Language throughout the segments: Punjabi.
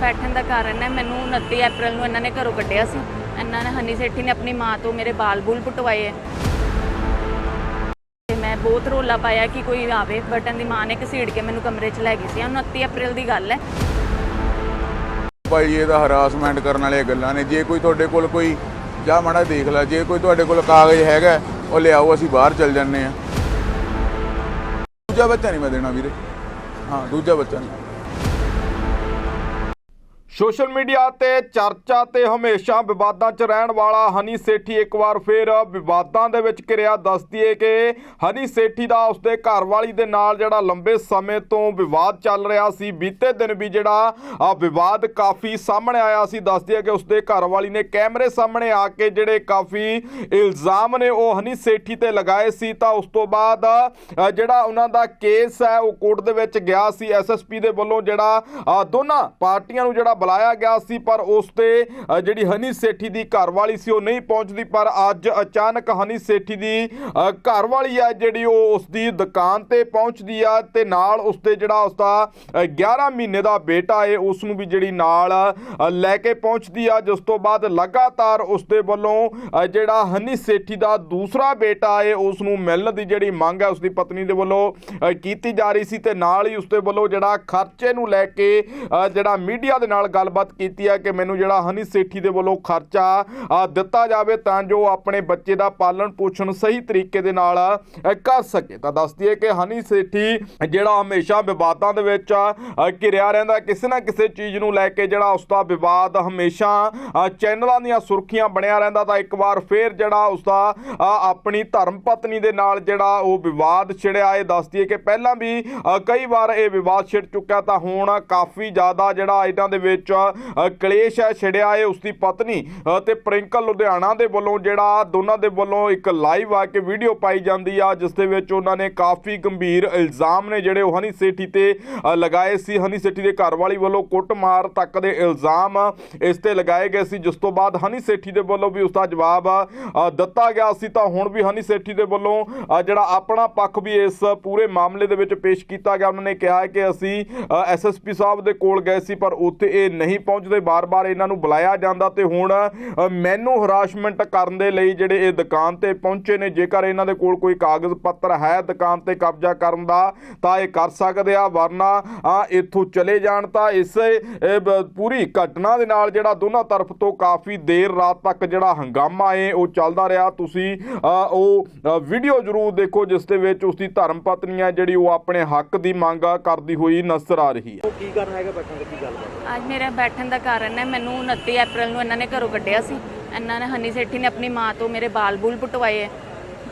ਬੈਠਣ ਦਾ ਕਾਰਨ ਹੈ। ਮੈਨੂੰ 29 ਅਪ੍ਰੈਲ ਨੂੰ ਇਹਨਾਂ ਨੇ ਘਰੋਂ ਕੱਢਿਆ ਸੀ। ਇਹਨਾਂ ਨੇ ਹਨੀ ਸੇਠੀ ਨੇ ਆਪਣੀ ਮਾਂ ਤੋਂ ਮੇਰੇ ਬਾਲ ਬੁਲ ਪਟਵਾਏ। ਹੈ ਤੇ ਮੈਂ ਬਹੁਤ ਰੋਲਾ ਪਾਇਆ ਕਿ ਕੋਈ ਆਵੇ ਬਟਨ ਦੀ ਮਾਂ ਨੇ ਘਸੀੜ ਕੇ ਮੈਨੂੰ ਕਮਰੇ 'ਚ ਲੈ ਗਈ ਸੀ। 29 ਅਪ੍ਰੈਲ ਦੀ ਗੱਲ ਹੈ। ਭਾਈ ਇਹਦਾ ਹਰਾਸਮੈਂਟ ਕਰਨ ਵਾਲੀਆਂ ਗੱਲਾਂ ਨੇ। ਜੇ ਕੋਈ ਤੁਹਾਡੇ ਕੋਲ ਕੋਈ, ਜਾ ਮਾੜਾ ਦੇਖ ਲੈ। ਜੇ ਕੋਈ ਤੁਹਾਡੇ ਕੋਲ ਕਾਗਜ਼ ਹੈਗਾ, ਉਹ ਲਿਆਓ, ਅਸੀਂ ਬਾਹਰ ਚੱਲ ਜੰਨੇ ਆ ਦੂਜਾ ਬੱਚਾ ਨਹੀਂ ਮੈਂ ਦੇਣਾ ਵੀਰੇ। ਹਾਂ, ਦੂਜਾ ਬੱਚਾ ਨਹੀਂ। ਸੋਸ਼ਲ ਮੀਡੀਆ ਤੇ ਚਰਚਾ ਤੇ ਹਮੇਸ਼ਾ ਵਿਵਾਦਾਂ 'ਚ ਰਹਿਣ ਵਾਲਾ ਹਨੀ ਸੇਠੀ ਇੱਕ ਵਾਰ ਫੇਰ ਵਿਵਾਦਾਂ ਦੇ ਵਿੱਚ ਘਿਰਿਆ ਦੱਸਦੀ ਏ ਕਿ ਹਨੀ ਸੇਠੀ ਦਾ ਉਸਦੇ ਘਰਵਾਲੀ ਦੇ ਨਾਲ ਜਿਹੜਾ ਲੰਬੇ ਸਮੇਂ ਤੋਂ ਵਿਵਾਦ ਚੱਲ ਰਿਹਾ ਸੀ, ਬੀਤੇ ਦਿਨ ਵੀ ਜਿਹੜਾ ਆ ਵਿਵਾਦ ਕਾਫੀ ਸਾਹਮਣੇ ਆਇਆ ਸੀ। ਦੱਸਦੀ ਹੈ ਕਿ ਉਸਦੇ ਘਰਵਾਲੀ ਨੇ ਕੈਮਰੇ ਸਾਹਮਣੇ ਆ ਕੇ ਜਿਹੜੇ ਕਾਫੀ ਇਲਜ਼ਾਮ ਨੇ ਉਹ ਹਨੀ ਸੇਠੀ ਤੇ ਲਗਾਏ ਸੀ। ਤਾਂ ਉਸ ਤੋਂ ਬਾਅਦ ਜਿਹੜਾ ਉਹਨਾਂ ਦਾ ਕੇਸ ਹੈ, ਉਹ ਕੋਰਟ ਦੇ ਵਿੱਚ ਗਿਆ ਸੀ। ਐਸਐਸਪੀ ਦੇ ਵੱਲੋਂ ਜਿਹੜਾ ਦੋਨਾਂ ਪਾਰਟੀਆਂ ਨੂੰ ਜਿਹੜਾ ਬੁਲਾਇਆ ਗਿਆ ਸੀ, ਪਰ ਉਸ ਤੇ ਜਿਹੜੀ ਹਨੀ ਸੇਠੀ ਦੀ ਘਰਵਾਲੀ ਸੀ, ਉਹ ਨਹੀਂ ਪਹੁੰਚਦੀ, ਪਰ ਅੱਜ ਅਚਾਨਕ ਹਨੀ ਸੇਠੀ ਦੀ ਘਰਵਾਲੀ ਆ ਜਿਹੜੀ, ਉਹ ਉਸ ਦੀ ਦੁਕਾਨ ਤੇ ਪਹੁੰਚਦੀ ਆ ਤੇ ਨਾਲ ਉਸ ਤੇ ਜਿਹੜਾ ਉਸ ਦਾ 11 ਮਹੀਨੇ ਦਾ ਬੇਟਾ ਏ, ਉਸ ਨੂੰ ਵੀ ਜਿਹੜੀ ਨਾਲ ਲੈ ਕੇ ਪਹੁੰਚਦੀ ਆ। ਜਿਸ ਤੋਂ ਬਾਅਦ ਲਗਾਤਾਰ ਉਸ ਦੇ ਵੱਲੋਂ ਜਿਹੜਾ ਹਨੀ ਸੇਠੀ ਦਾ ਦੂਸਰਾ ਬੇਟਾ ਏ, ਉਸ ਨੂੰ ਮਿਲਣ ਦੀ ਜਿਹੜੀ ਮੰਗ ਹੈ ਉਸ ਦੀ ਪਤਨੀ ਦੇ ਵੱਲੋਂ ਕੀਤੀ ਜਾ ਰਹੀ ਸੀ ਤੇ ਨਾਲ ਹੀ ਉਸ ਦੇ ਵੱਲੋਂ ਜਿਹੜਾ ਖਰਚੇ ਨੂੰ ਲੈ ਕੇ ਜਿਹੜਾ ਮੀਡੀਆ ਦੇ ਨਾਲ ਗੱਲਬਾਤ ਕੀਤੀ ਹੈ ਕਿ ਮੈਨੂੰ ਜਿਹੜਾ ਹਨੀ ਸੇਠੀ ਦੇ ਵੱਲੋਂ ਖਰਚਾ ਦਿੱਤਾ ਜਾਵੇ ਤਾਂ ਜੋ ਆਪਣੇ ਬੱਚੇ ਦਾ ਪਾਲਣ ਪੋਸ਼ਣ ਸਹੀ ਤਰੀਕੇ ਦੇ ਨਾਲ ਕਰ ਸਕੇ। ਤਾਂ ਦੱਸਦੀ ਹੈ ਕਿ ਹਨੀ ਸੇਠੀ ਜਿਹੜਾ ਹਮੇਸ਼ਾ ਵਿਵਾਦਾਂ ਦੇ ਵਿੱਚ ਘਿਰਿਆ ਰਹਿੰਦਾ ਕਿਸੇ ਨਾ ਕਿਸੇ ਚੀਜ਼ ਨੂੰ ਲੈ ਕੇ ਜਿਹੜਾ ਉਸ ਦਾ ਵਿਵਾਦ ਹਮੇਸ਼ਾ ਚੈਨਲਾਂ ਦੀਆਂ ਸੁਰਖੀਆਂ ਬਣਿਆ ਰਹਿੰਦਾ ਤਾਂ ਇੱਕ ਵਾਰ ਫੇਰ ਜਿਹੜਾ ਉਸ ਦਾ ਆਪਣੀ ਧਰਮ ਪਤਨੀ ਦੇ ਨਾਲ ਜਿਹੜਾ ਉਹ ਵਿਵਾਦ ਛਿੜਿਆ। ਇਹ ਦੱਸਦੀ ਹੈ ਕਿ ਪਹਿਲਾਂ ਵੀ ਕਈ ਵਾਰ ਇਹ ਵਿਵਾਦ ਛਿੜ ਚੁੱਕਾ ਤਾਂ ਹੁਣ ਕਾਫੀ ਜ਼ਿਆਦਾ ਜਿਹੜਾ ਇਹਨਾਂ ਦੇ ਵਿੱਚ ਅ, ਕਲੇਸ਼ ਹੈ ਛਿੜਿਆ ਹੈ ਉਸ ਦੀ ਪਤਨੀ ਅ, ਤੇ ਪ੍ਰਿੰਕਲ ਲੁਧਿਆਣਾ ਦੇ ਵੱਲੋਂ ਜਿਹੜਾ ਦੋਨਾਂ ਦੇ ਵੱਲੋਂ ਇੱਕ ਲਾਈਵ ਆ ਕੇ ਵੀਡੀਓ ਪਾਈ ਜਾਂਦੀ ਆ ਜਿਸ ਦੇ ਵਿੱਚ ਉਹਨਾਂ ਨੇ ਕਾਫੀ ਗੰਭੀਰ ਇਲਜ਼ਾਮ ਨੇ ਜਿਹੜੇ ਉਹ ਹਨੀ ਸੇਠੀ ਤੇ ਲਗਾਏ ਸੀ। ਹਨੀ ਸੇਠੀ ਦੇ ਘਰਵਾਲੀ ਵੱਲੋਂ ਕੁੱਟਮਾਰ ਤੱਕ ਦੇ ਇਲਜ਼ਾਮ ਇਸ ਤੇ ਲਗਾਏ ਗਏ ਸੀ। ਜਿਸ ਤੋਂ ਬਾਅਦ ਹਨੀ ਸੇਠੀ ਦੇ ਵੱਲੋਂ ਵੀ ਉਸ ਦਾ ਜਵਾਬ ਦਿੱਤਾ ਗਿਆ ਸੀ। ਤਾਂ ਹੁਣ ਵੀ ਹਨੀ ਸੇਠੀ ਦੇ ਵੱਲੋਂ ਜਿਹੜਾ ਆਪਣਾ ਪੱਖ ਵੀ ਇਸ ਪੂਰੇ ਮਾਮਲੇ ਦੇ ਵਿੱਚ ਪੇਸ਼ ਕੀਤਾ ਗਿਆ। ਉਹਨਾਂ ਨੇ ਕਿਹਾ ਕਿ ਅਸੀਂ ਐਸਐਸਪੀ ਸਾਹਿਬ ਦੇ ਕੋਲ ਗਏ ਸੀ ਪਰ ਉੱਥੇ ਇਹ ਨਹੀਂ ਪਹੁੰਚਦੇ, ਬਾਰ-ਬਾਰ ਇਹਨਾਂ ਨੂੰ ਬੁਲਾਇਆ ਜਾਂਦਾ ਤੇ ਹੁਣ ਮੈਨੂੰ ਹਰਾਸਮੈਂਟ ਕਰਨ ਦੇ ਲਈ ਜਿਹੜੇ ਇਹ ਦੁਕਾਨ ਤੇ ਪਹੁੰਚੇ ਨੇ, ਜੇਕਰ ਇਹਨਾਂ ਦੇ ਕੋਲ ਕੋਈ ਕਾਗਜ਼ ਪੱਤਰ ਹੈ ਦੁਕਾਨ ਤੇ ਕਬਜ਼ਾ ਕਰਨ ਦਾ, ਤਾਂ ਇਹ ਕਰ ਸਕਦੇ ਆ, ਵਰਨਾ ਆ ਇੱਥੋਂ ਚਲੇ ਜਾਣ ਤਾਂ ਇਸੇ ਪੂਰੀ ਘਟਨਾ ਦੇ ਨਾਲ ਜਿਹੜਾ ਦੋਨਾਂ ਤਰਫ ਤੋਂ ਕਾਫੀ ਦੇਰ ਰਾਤ ਤੱਕ ਜਿਹੜਾ ਹੰਗਾਮਾ ਏ, ਉਹ ਚੱਲਦਾ ਰਿਹਾ। ਤੁਸੀਂ ਉਹ ਵੀਡੀਓ ਜ਼ਰੂਰ ਦੇਖੋ, ਜਿਸ ਦੇ ਵਿੱਚ ਉਸ ਦੀ ਧਰਮ ਪਤਨੀ ਹੈ, ਜਿਹੜੀ ਉਹ ਆਪਣੇ ਹੱਕ ਦੀ ਮੰਗ ਕਰਦੀ ਹੋਈ ਨਜ਼ਰ ਆ ਰਹੀ ਹੈ। ਉਹ ਕੀ ਕਰਨ ਹੈਗਾ? ਬੈਠਣ ਦਾ ਗੱਲ ਹੈ? ਅੱਜ ਮੇਰਾ ਬੈਠਣ ਦਾ ਕਾਰਨ ਹੈ, ਮੈਨੂੰ 29 ਅਪ੍ਰੈਲ ਨੂੰ ਇਹਨਾਂ ਨੇ ਘਰੋਂ ਕੱਢਿਆ ਸੀ। ਇਹਨਾਂ ਨੇ ਹਨੀ ਸੇਠੀ ਨੇ ਆਪਣੀ ਮਾਂ ਤੋਂ ਮੇਰੇ ਬਾਲ ਬੁਲ ਪਟਵਾਏ ਹੈ।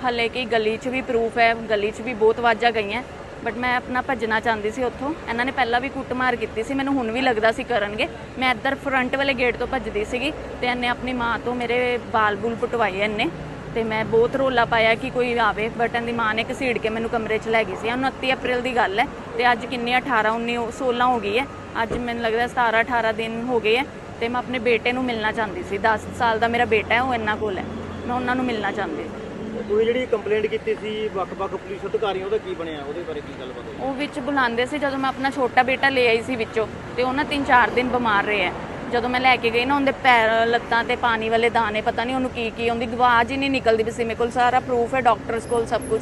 ਹਲੇ ਕਿ ਗਲੀ 'ਚ ਵੀ ਪ੍ਰੂਫ ਹੈ, ਗਲੀ 'ਚ ਵੀ ਬਹੁਤ ਵਾਜਾਂ ਗਈਆਂ। ਬਟ ਮੈਂ ਆਪਣਾ ਭੱਜਣਾ ਚਾਹੁੰਦੀ ਸੀ ਉੱਥੋਂ। ਇਹਨਾਂ ਨੇ ਪਹਿਲਾਂ ਵੀ ਕੁੱਟਮਾਰ ਕੀਤੀ ਸੀ, ਮੈਨੂੰ ਹੁਣ ਵੀ ਲੱਗਦਾ ਸੀ ਕਰਨਗੇ। ਮੈਂ ਇੱਧਰ ਫਰੰਟ ਵਾਲੇ ਗੇਟ ਤੋਂ ਭੱਜਦੀ ਸੀਗੀ ਤੇ ਇਹਨੇ ਆਪਣੀ ਮਾਂ ਤੋਂ ਮੇਰੇ ਬਾਲ ਬੁਲ ਪਟਵਾਏ ਇਹਨੇ। ਤੇ ਮੈਂ ਬਹੁਤ ਰੋਲਾ ਪਾਇਆ ਕਿ ਕੋਈ ਆਵੇ ਬਟਨ ਦੀ ਮਾਂ ਨੇ ਘਸੀੜ ਕੇ ਮੈਨੂੰ ਕਮਰੇ 'ਚ ਲੈ ਗਈ ਸੀ। 29 ਅਪ੍ਰੈਲ ਦੀ ਗੱਲ ਹੈ ਤੇ ਅੱਜ ਕਿੰਨੀ 18 19 16 ਹੋ ਗਈ ਹੈ। ਅੱਜ ਮੈਨੂੰ ਲੱਗਦਾ 17 18 ਦਿਨ ਹੋ ਗਏ ਹੈ ਤੇ ਮੈਂ ਆਪਣੇ ਬੇਟੇ ਨੂੰ ਮਿਲਣਾ ਚਾਹੁੰਦੀ ਸੀ। 10 ਸਾਲ ਦਾ ਮੇਰਾ ਬੇਟਾ ਹੈ ਉਹ ਇਹਨਾਂ ਕੋਲ ਹੈ। ਮੈਂ ਉਹਨਾਂ ਨੂੰ ਮਿਲਣਾ ਚਾਹੁੰਦੀ ਸੀ। ਤੁਸੀਂ ਜਿਹੜੀ ਕੰਪਲੇਂਟ ਕੀਤੀ ਸੀ ਵੱਖ-ਵੱਖ ਪੁਲਿਸ ਅਧਿਕਾਰੀਆਂ ਉਹਦਾ ਕੀ ਬਣਿਆ? ਉਹਦੇ ਬਾਰੇ ਕੀ ਗੱਲਬਾਤ ਹੋਈ? ਉਹ ਵਿੱਚ ਬੁਲਾਉਂਦੇ ਸੀ ਜਦੋਂ ਮੈਂ ਆਪਣਾ ਛੋਟਾ ਬੇਟਾ ਲੈ ਆਈ ਸੀ ਵਿੱਚੋਂ ਤੇ ਉਹ ਨਾ 3-4 ਦਿਨ ਬਿਮਾਰ ਰਹੇ ਜਦੋਂ ਮੈਂ ਲੈ ਕੇ ਗਈ ਨਾ ਉਹਦੇ ਪੈਰ ਲੱਤਾਂ ਤੇ ਪਾਣੀ ਵਾਲੇ ਦਾਣੇ ਪਤਾ ਨਹੀਂ ਉਹਨੂੰ ਕੀ ਕੀ ਉਹਦੀ ਆਵਾਜ਼ ਹੀ ਨਹੀਂ ਨਿਕਲਦੀ ਪਈ ਸੀ ਮੇਰੇ ਕੋਲ ਸਾਰਾ ਪ੍ਰੂਫ ਹੈ ਡਾਕਟਰਸ ਕੋਲ ਸਭ ਕੁਝ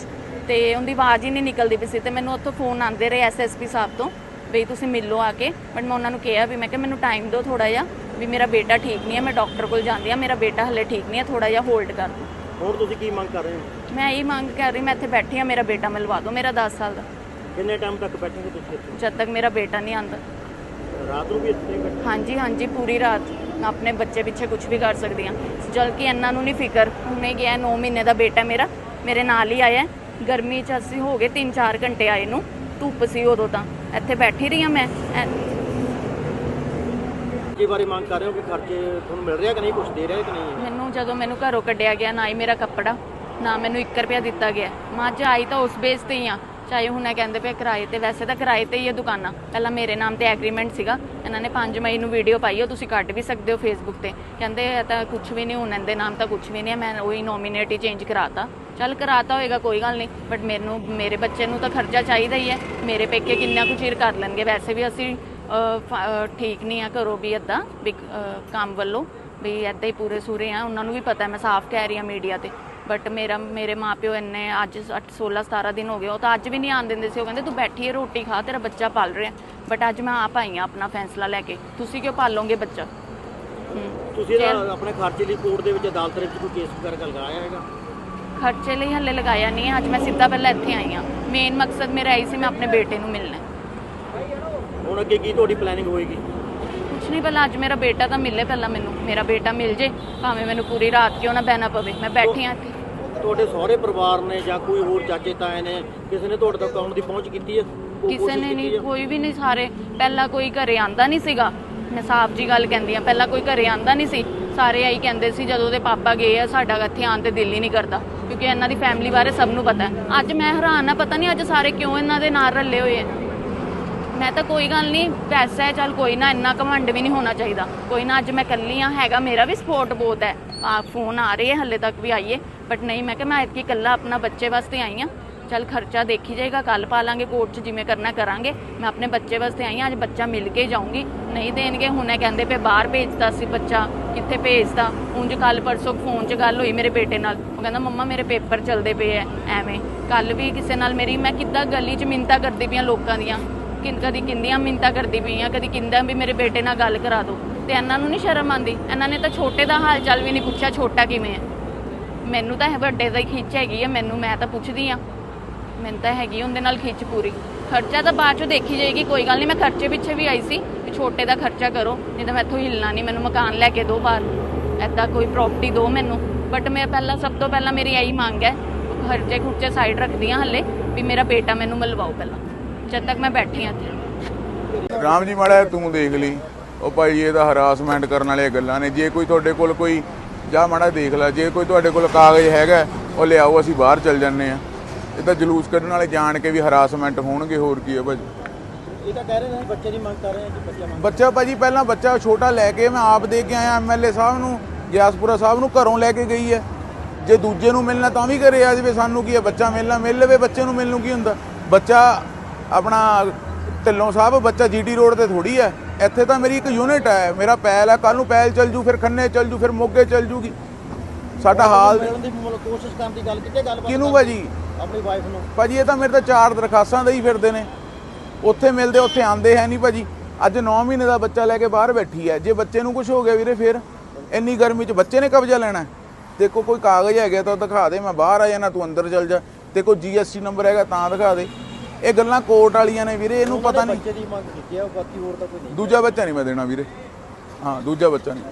ਤੇ ਉਹਦੀ ਆਵਾਜ਼ ਹੀ ਨਹੀਂ ਨਿਕਲਦੀ ਪਈ ਸੀ ਤੇ ਮੈਨੂੰ ਉੱਥੋਂ ਫੋਨ ਆਉਂਦੇ ਰਹੇ ਐਸਐਸਪੀ ਸਾਹਿਬ ਤੋਂ ਵੀ ਤੁਸੀਂ ਮਿਲੋ ਆ ਕੇ। ਬਟ ਮੈਂ ਉਹਨਾਂ ਨੂੰ ਕਿਹਾ ਵੀ ਮੈਂ ਕਿ ਮੈਨੂੰ ਟਾਈਮ ਦਿਓ ਥੋੜਾ ਜਿਹਾ ਵੀ ਮੇਰਾ ਬੇਟਾ ਠੀਕ ਨਹੀਂ ਹੈ ਮੈਂ ਡਾਕਟਰ ਕੋਲ ਜਾਂਦੀ ਆ ਮੇਰਾ ਬੇਟਾ ਹਲੇ ਠੀਕ ਨਹੀਂ ਹੈ ਥੋੜਾ ਜਿਹਾ ਹੋਲਡ ਕਰ ਦਿਓ। ਹੁਣ ਤੁਸੀਂ ਕੀ ਮੰਗ ਕਰ ਰਹੇ ਹੋ? ਮੈਂ ਇਹ ਮੰਗ ਕਰ ਰਹੀ ਮੈਂ ਇੱਥੇ ਬੈਠੀ ਆ ਮੇਰਾ ਬੇਟਾ ਮਿਲਵਾ ਦਿਓ ਮੇਰਾ 10 ਸਾਲ ਦਾ। ਕਿੰਨੇ ਟਾਈਮ ਤੱਕ ਬੈਠੋਗੇ ਤੁਸੀਂ ਇੱਥੇ? ਜਦ ਤੱਕ ਮੇਰਾ ਬੇਟਾ ਨਹੀਂ ਆਂਦਾ ਰਾਤ ਨੂੰ ਵੀ ਇੱਥੇ ਬੈਠੇ ਹਾਂਜੀ ਹਾਂਜੀ ਪੂਰੀ ਰਾਤ ਮੈਂ ਆਪਣੇ ਬੱਚੇ ਪਿੱਛੇ ਕੁਝ ਵੀ ਕਰ ਸਕਦੀ ਹਾਂ ਜਦ ਕਿ ਇਹਨਾਂ ਨੂੰ ਨਹੀਂ ਫਿਕਰ ਹੁਣੇ ਗਿਆ 9 ਮਹੀਨੇ ਦਾ ਬੇਟਾ ਮੇਰਾ ਮੇਰੇ ਨਾਲ ਹੀ ਆਇਆ। ਗਰਮੀ 'ਚ ਅਸੀਂ ਹੋ ਗਏ 3-4 ਘੰਟੇ ਆਏ ਨੂੰ। ਧੁੱਪ ਸੀ ਉਦੋਂ ਤਾਂ। ਇੱਥੇ ਬੈਠੀ ਰਹੀ ਹਾਂ ਮੈਂ। ਐ- ਕੀ ਬਾਰੇ ਮੰਗ ਕਰ ਰਹੇ ਹੋ ਕਿ ਖਰਚੇ ਤੁਹਾਨੂੰ ਮਿਲ ਰਿਹਾ ਕਿ ਨਹੀਂ? ਕੁਝ ਦੇ ਰਿਹਾ ਕਿ ਨਹੀਂ? ਮੈਨੂੰ ਜਦੋਂ ਮੈਨੂੰ ਘਰੋਂ ਕੱਢਿਆ ਗਿਆ ਨਾ ਹੀ ਮੇਰਾ ਕੱਪੜਾ ਨਾ ਮੈਨੂੰ 1 ਰੁਪਿਆ ਦਿੱਤਾ ਗਿਆ। ਮੈਂ ਅੱਜ ਆਈ ਤਾਂ ਉਸ ਬੇਸ ਤੇ ਹੀ ਆ ਚਾਹੇ ਹੁਣ ਇਹ ਕਹਿੰਦੇ ਪਏ ਕਿਰਾਏ ਤੇ, ਵੈਸੇ ਤਾਂ ਕਿਰਾਏ ਤੇ ਹੀ ਇਹ ਦੁਕਾਨਾਂ। ਪਹਿਲਾਂ ਮੇਰੇ ਨਾਮ ਤੇ ਐਗਰੀਮੈਂਟ ਸੀਗਾ। ਇਹਨਾਂ ਨੇ 5 ਮਈ ਨੂੰ ਵੀਡੀਓ ਪਾਈ ਉਹ ਤੁਸੀਂ ਕੱਢ ਵੀ ਸਕਦੇ ਹੋ ਫੇਸਬੁੱਕ ਤੇ। ਕਹਿੰਦੇ ਇਹ ਤਾਂ ਕੁਝ ਵੀ ਨਹੀਂ, ਹੁਣ ਦੇ ਨਾਮ ਤਾਂ ਕੁਝ ਵੀ ਨਹੀਂ ਹੈ ਮੈਂ ਉਹੀ ਨੋਮੀਨੇਟ ਹੀ ਚੇਂਜ ਕਰਾਤਾ। ਚੱਲ ਕਰਾਤਾ ਹੋਏਗਾ, ਕੋਈ ਗੱਲ ਨਹੀਂ ਬਟ ਮੈਨੂੰ, ਮੇਰੇ ਬੱਚੇ ਨੂੰ ਤਾਂ ਖਰਚਾ ਚਾਹੀਦਾ ਹੀ ਹੈ ਮੇਰੇ ਪੇਕੇ ਕਿੰਨਾ ਕੁ ਚਿਰ ਕਰ ਲੈਣਗੇ? ਵੈਸੇ ਵੀ ਅਸੀਂ ਠੀਕ ਨਹੀਂ ਆ ਘਰੋਂ ਵੀ ਇਦਾਂ ਵੀ ਕੰਮ ਵੱਲੋਂ। ਵੀ ਇਦਾਂ ਹੀ ਪੂਰੇ ਸੂਰੇ ਆ, ਉਹਨਾਂ ਨੂੰ ਵੀ ਪਤਾ, ਮੈਂ ਸਾਫ਼ ਕਹਿ ਰਹੀ ਆ ਮੀਡੀਆ ਤੇ। ਬਟ ਮੇਰਾ ਮੇਰੇ ਮਾਪਿਓ ਇੰਨੇ ਅੱਜ 8 16 17 ਦਿਨ ਹੋ ਗਏ ਉਹ ਤਾਂ ਅੱਜ ਵੀ ਨਹੀਂ ਆਣ ਦਿੰਦੇ ਸੀ ਉਹ ਕਹਿੰਦੇ ਤੂੰ ਬੈਠੀ ਹੈ ਰੋਟੀ ਖਾ ਤੇਰਾ ਬੱਚਾ ਪਾਲ ਰਿਹਾ ਬਟ ਅੱਜ ਮੈਂ ਆਪ ਆਈ ਆ ਆਪਣਾ ਫੈਸਲਾ ਲੈ ਕੇ ਤੁਸੀਂ ਕਿਉਂ ਪਾਲੋਗੇ ਬੱਚਾ। ਤੁਸੀਂ ਇਹਦਾ ਆਪਣੇ ਖਰਚੇ ਲਈ ਕੋਰਟ ਦੇ ਵਿੱਚ ਅਦਾਲਤ ਦੇ ਵਿੱਚ ਕੋਈ ਕੇਸ ਵਗੈਰਾ ਗੱਲ ਕਰਾਇਆ ਹੈਗਾ ਖਰਚੇ ਲਈ ਹੱਲੇ ਲਗਾਇਆ ਨਹੀਂ ਹੈ ਅੱਜ ਮੈਂ ਸਿੱਧਾ ਪਹਿਲਾਂ ਇੱਥੇ ਆਈ ਆ ਮੇਨ ਮਕਸਦ ਮੇਰਾ ਇਹੀ ਸੀ ਮੈਂ ਆਪਣੇ ਬੇਟੇ ਨੂੰ ਮਿਲਣਾ। ਹੁਣ ਅੱਗੇ ਕੀ ਤੁਹਾਡੀ ਪਲੈਨਿੰਗ ਹੋਏਗੀ ਕੁਛ ਨਹੀਂ ਪਹਿਲਾਂ ਅੱਜ ਮੇਰਾ ਬੇਟਾ ਤਾਂ ਮਿਲੇ ਪਹਿਲਾਂ ਮੈਨੂੰ ਮੇਰਾ ਬੇਟਾ ਮਿਲ ਜੇ ਭਾਵੇਂ ਮੈਨੂੰ ਪੂਰੀ ਰਾਤ ਕਿਉਂ ਨਾ ਬਹਿਣਾ ਪਵੇ ਮੈਂ ਬੈਠੀ ਹਾਂ ਇੱਥੇ ਤੁਹਾਡੇ ਸਹੁਰੇ ਪਰਿਵਾਰ ਨੇ ਜਾਂ ਕੋਈ ਹੋਰ ਚਾਚੇ ਤਾਏ ਨੇ ਕਿਸੇ ਨੇ ਤੁਹਾਡੇ ਤੱਕ ਆਉਣ ਦੀ ਪਹੁੰਚ ਕੀਤੀ ਹੈ? ਕਿਸੇ ਕੋਸ਼ਿਸ਼ ਨੇ ਕੀਤੀ ਨਹੀਂ ਹੈ? ਕੋਈ ਵੀ ਨਹੀਂ ਸਾਰੇ। ਪਹਿਲਾਂ ਕੋਈ ਘਰੇ ਆਂਦਾ ਨਹੀਂ ਸੀਗਾ। ਮੈਂ ਸਾਫ਼ ਜੀ ਗੱਲ ਕਹਿੰਦੀ ਆ ਪਹਿਲਾਂ ਕੋਈ ਘਰੇ ਆਂਦਾ ਨਹੀਂ ਸੀ। ਸਾਰੇ ਆਈ ਕਹਿੰਦੇ ਸੀ ਜਦੋਂ ਦੇ ਪਾਪਾ ਗਏ ਆ ਸਾਡਾ ਇੱਥੇ ਆਉਣ ਤੇ ਦਿਲ ਹੀ ਨਹੀਂ ਕਰਦਾ। ਕਿਉਂਕਿ ਇਹਨਾਂ ਦੀ ਫੈਮਿਲੀ ਬਾਰੇ ਸਭ ਨੂੰ ਪਤਾ ਹੈ। ਅੱਜ ਮੈਂ ਹੈਰਾਨ ਆ ਪਤਾ ਨਹੀਂ ਅੱਜ ਸਾਰੇ ਕਿਉਂ ਇਹਨਾਂ ਦੇ ਨਾਲ ਰੱਲੇ ਹੋਏ ਆ? ਮੈਂ ਤਾਂ ਕੋਈ ਗੱਲ ਨਹੀਂ, ਪੈਸਾ ਹੈ, ਚੱਲ ਕੋਈ ਨਾ, ਇੰਨਾ ਘਮੰਡ ਵੀ ਨਹੀਂ ਹੋਣਾ ਚਾਹੀਦਾ। ਕੋਈ ਨਾ, ਅੱਜ ਮੈਂ ਕੱਲੀ ਆ ਹੈਗਾ ਮੇਰਾ ਵੀ ਸਪੋਰਟ ਬਹੁਤ ਹੈ। ਆ ਫੋਨ ਆ ਰਹੇ ਹੈ ਹੱਲੇ ਤੱਕ ਵੀ ਆਈਏ। ਬਟ ਨਹੀਂ, ਮੈਂ ਕਿਹਾ ਮੈਂ ਐਤਕੀ ਇਕੱਲਾ ਆਪਣਾ ਬੱਚੇ ਵਾਸਤੇ ਆਈ ਆ ਚੱਲ ਖਰਚਾ ਦੇਖੀ ਜਾਏਗਾ, ਕੱਲ ਪਾ ਲਾਂਗੇ ਕੋਰਟ 'ਚ, ਜਿਵੇਂ ਕਰਨਾ ਕਰਾਂਗੇ। ਮੈਂ ਆਪਣੇ ਬੱਚੇ ਵਾਸਤੇ ਆਈ ਆ ਅੱਜ ਬੱਚਾ ਮਿਲ ਕੇ ਜਾਊਂਗੀ। ਨਹੀਂ ਦੇਣਗੇ, ਹੁਣ ਹੁਣੇ ਕਹਿੰਦੇ ਪਏ ਬਾਹਰ ਭੇਜਦਾ ਸੀ ਬੱਚਾ, ਕਿੱਥੇ ਭੇਜਦਾ ਉਂਝ ਕੱਲ ਪਰਸੋਂ ਫੋਨ 'ਚ ਗੱਲ ਹੋਈ ਮੇਰੇ ਬੇਟੇ ਨਾਲ। ਉਹ ਕਹਿੰਦਾ, ਮੰਮਾ, ਮੇਰੇ ਪੇਪਰ ਚੱਲਦੇ ਪਏ ਐ, ਐਵੇਂ। ਕੱਲ ਵੀ ਕਿਸੇ ਨਾਲ ਮੇਰੀ, ਮੈਂ ਕਿੱਦਾਂ ਗਲੀ 'ਚ ਮਿੰਤਾ ਕਰਦੀ ਪਈਆਂ ਲੋਕਾਂ ਦੀਆਂ? ਕਿ ਕਦੀ ਕਿੰਦੀਆਂ ਮਿੰਤਾ ਕਰਦੀ ਪਈ ਪਈਆਂ ਕਦੀ ਕਿੰਦਾ ਵੀ ਮੇਰੇ ਬੇਟੇ ਨਾਲ ਗੱਲ ਕਰਾ ਦਿਓ ਤੇ ਇਹਨਾਂ ਨੂੰ ਨਹੀਂ ਸ਼ਰਮ ਆਂਦੀ ਇਹਨਾਂ ਨੇ ਤਾਂ ਛੋਟੇ ਦਾ ਹਾਲ ਚਾਲ ਵੀ ਨਹੀਂ ਪੁੱਛਿਆ, ਛੋਟਾ ਕਿਵੇਂ ਹੈ ਮੈਨੂੰ ਤਾਂ ਇਹ ਵੱਡੇ ਦਾ ਹੀ ਖਿੱਚ ਹੈਗੀ ਆ, ਮੈਨੂੰ ਮੈਂ ਤਾਂ ਪੁੱਛਦੀ ਆ। ਮੈਨੂੰ ਤਾਂ ਹੈਗੀ ਉਹਦੇ ਨਾਲ ਖਿੱਚ ਪੂਰੀ। ਖਰਚਾ ਤਾਂ ਬਾਅਦ ਚੋਂ ਦੇਖੀ ਜਾਏਗੀ, ਕੋਈ ਗੱਲ ਨਹੀਂ ਮੈਂ ਖਰਚੇ ਪਿੱਛੇ ਵੀ ਆਈ ਸੀ ਕਿ ਛੋਟੇ ਦਾ ਖਰਚਾ ਕਰੋ, ਨਹੀਂ ਤਾਂ ਮੈਂ ਇੱਥੋਂ ਹਿੱਲਣਾ ਨਹੀਂ ਮੈਨੂੰ ਮਕਾਨ ਲੈ ਕੇ ਦਿਓ ਬਾਹਰ। ਐਦਾਂ ਕੋਈ ਪ੍ਰਾਪਰਟੀ ਦਿਓ ਮੈਨੂੰ। ਬਟ ਮੈਂ ਪਹਿਲਾਂ, ਸਭ ਤੋਂ ਪਹਿਲਾਂ ਮੇਰੀ ਇਹੀ ਮੰਗ ਹੈ, ਖਰਚੇ ਖੁਰਚੇ ਸਾਈਡ ਰੱਖਦੀ ਹਾਂ ਹੱਲੇ, ਵੀ ਮੇਰਾ ਬੇਟਾ ਮੈਨੂੰ ਮਿਲਵਾਓ ਪਹਿਲਾਂ। ਜਦ ਤੱਕ ਮੈਂ ਬੈਠੀ ਹਾਂ ਇੱਥੇ। ਰਾਮ ਜੀ ਮਾੜਾ ਤੂੰ ਦੇਖ ਲਈ। ਉਹ ਭਾਈ ਇਹ ਤਾਂ ਹਰਾਸਮੈਂਟ ਕਰਨ ਵਾਲੀਆਂ ਗੱਲਾਂ ਨੇ। ਜੇ ਕੋਈ ਤੁਹਾਡੇ ਕੋਲ ਕੋਈ ਜਾ ਮਾੜਾ ਦੇਖ ਲੈ। ਜੇ ਕੋਈ ਤੁਹਾਡੇ ਕੋਲ ਕਾਗਜ਼ ਹੈਗਾ ਉਹ ਲਿਆਓ ਅਸੀਂ ਬਾਹਰ ਚੱਲ ਜੰਨੇ ਆ ਇਹ ਤਾਂ ਜਲੂਸ ਕੱਢਣ ਵਾਲੇ ਜਾਣ ਕੇ ਵੀ ਹਰਾਸਮੈਂਟ ਹੋਣਗੇ ਹੋਰ ਕੀ ਹੈ ਭਾਜੀ ਇਹ ਤਾਂ ਕਹਿ ਰਹੇ ਨੇ ਬੱਚੇ ਦੀ ਮੰਗ ਕਰ ਰਹੇ ਆ ਕਿ ਬੱਚਾ ਮੰਗ ਬੱਚਾ ਭਾਜੀ ਪਹਿਲਾਂ ਬੱਚਾ ਛੋਟਾ ਲੈ ਕੇ ਮੈਂ ਆਪ ਦੇ ਕੇ ਆਇਆ ਐਮਐਲਏ ਸਾਹਿਬ ਨੂੰ ਗਿਆਸਪੁਰਾ ਸਾਹਿਬ ਨੂੰ ਘਰੋਂ ਲੈ ਕੇ ਗਈ ਹੈ। ਜੇ ਦੂਜੇ ਨੂੰ ਮਿਲਣਾ ਤਾਂ ਵੀ ਘਰੇ ਆ ਜਾਵੇ ਸਾਨੂੰ ਕੀ ਹੈ? ਬੱਚਾ ਮਿਲਣਾ ਮਿਲ ਲਵੇ ਬੱਚੇ ਨੂੰ ਮਿਲਣ ਨੂੰ ਕੀ ਹੁੰਦਾ? ਬੱਚਾ ਆਪਣਾ ਢਿੱਲੋਂ ਸਾਹਿਬ ਬੱਚਾ ਜੀਟੀ ਰੋਡ ਤੇ ਥੋੜੀ ਹੈ। ਇੱਥੇ ਤਾਂ ਮੇਰੀ ਇੱਕ ਯੂਨਿਟ ਹੈ। ਮੇਰਾ ਪੈਲ ਹੈ। ਕੱਲ ਨੂੰ ਪੈਲ ਚੱਲ ਜੂ ਫਿਰ ਖੰਨੇ ਚੱਲ ਜੂ ਫਿਰ ਮੋਗੇ ਚੱਲ ਜੂਗੀ। ਸਾਡਾ ਹਾਲ ਮਿਲਣ ਦੀ ਕੋਸ਼ਿਸ਼ ਕਰਨ ਦੀ ਗੱਲ ਕਿਤੇ ਭਾਜੀ? ਆਪਣੀ ਵਾਈਫ ਨੂੰ। ਭਾਜੀ ਇਹ ਤਾਂ ਮੇਰੇ ਤਾਂ ਚਾਰ ਦਰਖਾਸਤਾਂ ਦੇ ਹੀ ਫਿਰਦੇ ਨੇ। ਉੱਥੇ ਮਿਲਦੇ ਉੱਥੇ ਆਂਦੇ ਹੈ ਨਹੀਂ ਭਾਜੀ। ਅੱਜ 9 ਮਹੀਨੇ ਦਾ ਬੱਚਾ ਲੈ ਕੇ ਬਾਹਰ ਬੈਠੀ ਹੈ। ਜੇ ਬੱਚੇ ਨੂੰ ਕੁਝ ਹੋ ਗਿਆ ਵੀਰੇ ਫਿਰ ਇੰਨੀ ਗਰਮੀ 'ਚ ਬੱਚੇ ਨੇ ਕਬਜ਼ਾ ਲੈਣਾ। ਦੇਖੋ ਕੋਈ ਕਾਗਜ਼ ਹੈਗਾ ਤਾਂ ਦਿਖਾ ਦੇ ਮੈਂ ਬਾਹਰ ਆ ਜਾਣਾ ਤੂੰ ਅੰਦਰ ਚੱਲ ਜਾ। ਤੇ ਕੋਈ ਜੀਐਸਟੀ ਨੰਬਰ ਹੈਗਾ ਤਾਂ ਦਿਖਾ ਦੇ। ਇਹ ਗੱਲਾਂ ਕੋਰਟ ਵਾਲੀਆਂ ਨੇ ਵੀਰੇ ਇਹਨੂੰ ਪਤਾ ਨਹੀਂ। ਬੱਚੇ ਦੀ ਮੰਗ ਕੀਤੀ ਹੈ ਬਾਕੀ ਹੋਰ ਤਾਂ ਕੋਈ ਨਹੀਂ ਦੂਜਾ ਬੱਚਾ ਨਹੀਂ ਮੈਂ ਦੇਣਾ ਵੀਰੇ। ਹਾਂ ਦੂਜਾ ਬੱਚਾ ਨਹੀਂ।